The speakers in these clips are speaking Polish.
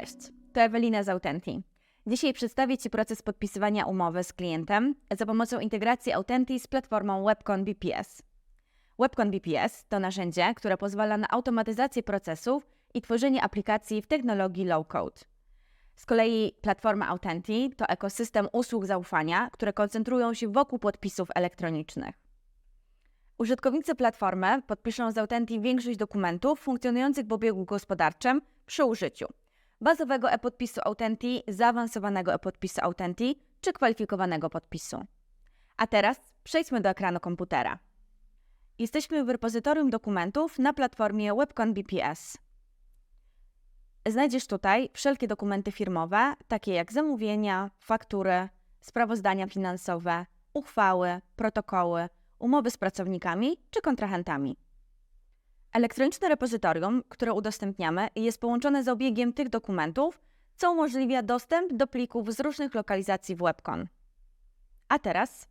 Cześć, to Ewelina z Autenti. Dzisiaj przedstawię Ci proces podpisywania umowy z klientem za pomocą integracji Autenti z platformą Webcon BPS. Webcon BPS to narzędzie, które pozwala na automatyzację procesów i tworzenie aplikacji w technologii low-code. Z kolei platforma Autenti to ekosystem usług zaufania, które koncentrują się wokół podpisów elektronicznych. Użytkownicy platformy podpiszą z Autenti większość dokumentów funkcjonujących w obiegu gospodarczym przy użyciu bazowego e-podpisu Autenti, zaawansowanego e-podpisu Autenti czy kwalifikowanego podpisu. A teraz przejdźmy do ekranu komputera. Jesteśmy w repozytorium dokumentów na platformie Webcon BPS. Znajdziesz tutaj wszelkie dokumenty firmowe, takie jak zamówienia, faktury, sprawozdania finansowe, uchwały, protokoły, umowy z pracownikami czy kontrahentami. Elektroniczne repozytorium, które udostępniamy, jest połączone z obiegiem tych dokumentów, co umożliwia dostęp do plików z różnych lokalizacji w Webcon. A teraz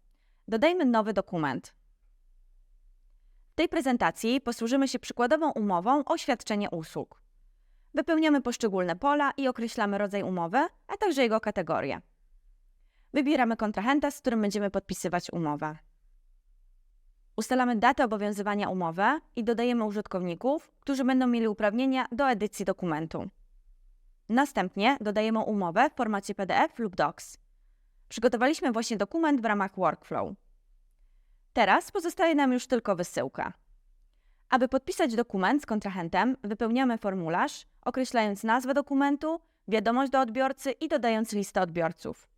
dodajmy nowy dokument. W tej prezentacji posłużymy się przykładową umową o świadczenie usług. Wypełniamy poszczególne pola i określamy rodzaj umowy, a także jego kategorię. Wybieramy kontrahenta, z którym będziemy podpisywać umowę. Ustalamy datę obowiązywania umowy i dodajemy użytkowników, którzy będą mieli uprawnienia do edycji dokumentu. Następnie dodajemy umowę w formacie PDF lub Docs. Przygotowaliśmy właśnie dokument w ramach workflow. Teraz pozostaje nam już tylko wysyłka. Aby podpisać dokument z kontrahentem, wypełniamy formularz, określając nazwę dokumentu, wiadomość do odbiorcy i dodając listę odbiorców.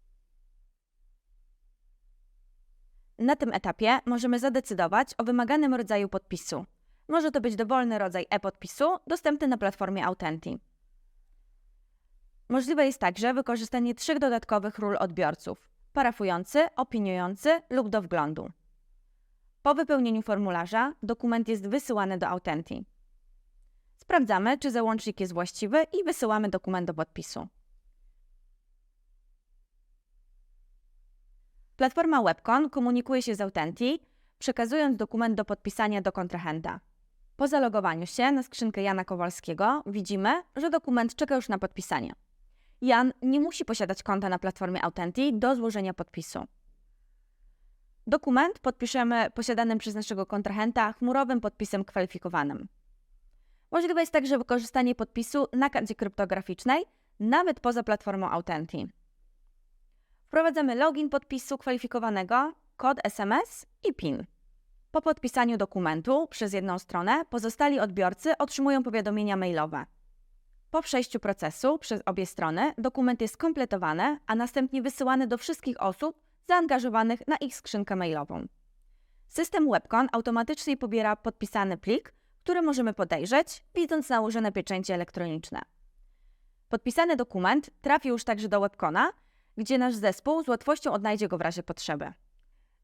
Na tym etapie możemy zadecydować o wymaganym rodzaju podpisu. Może to być dowolny rodzaj e-podpisu dostępny na platformie Autenti. Możliwe jest także wykorzystanie trzech dodatkowych ról odbiorców: parafujący, opiniujący lub do wglądu. Po wypełnieniu formularza dokument jest wysyłany do Autenti. Sprawdzamy, czy załącznik jest właściwy i wysyłamy dokument do podpisu. Platforma Webcon komunikuje się z Autenti, przekazując dokument do podpisania do kontrahenta. Po zalogowaniu się na skrzynkę Jana Kowalskiego widzimy, że dokument czeka już na podpisanie. Jan nie musi posiadać konta na platformie Autenti do złożenia podpisu. Dokument podpiszemy posiadanym przez naszego kontrahenta chmurowym podpisem kwalifikowanym. Możliwe jest także wykorzystanie podpisu na karcie kryptograficznej, nawet poza platformą Autenti. Wprowadzamy login podpisu kwalifikowanego, kod SMS i PIN. Po podpisaniu dokumentu przez jedną stronę pozostali odbiorcy otrzymują powiadomienia mailowe. Po przejściu procesu przez obie strony dokument jest kompletowany, a następnie wysyłany do wszystkich osób zaangażowanych na ich skrzynkę mailową. System Webcon automatycznie pobiera podpisany plik, który możemy podejrzeć, widząc nałożone pieczęcie elektroniczne. Podpisany dokument trafi już także do Webcona, gdzie nasz zespół z łatwością odnajdzie go w razie potrzeby.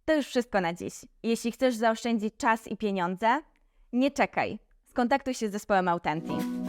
To już wszystko na dziś. Jeśli chcesz zaoszczędzić czas i pieniądze, nie czekaj. Skontaktuj się z zespołem Autenti.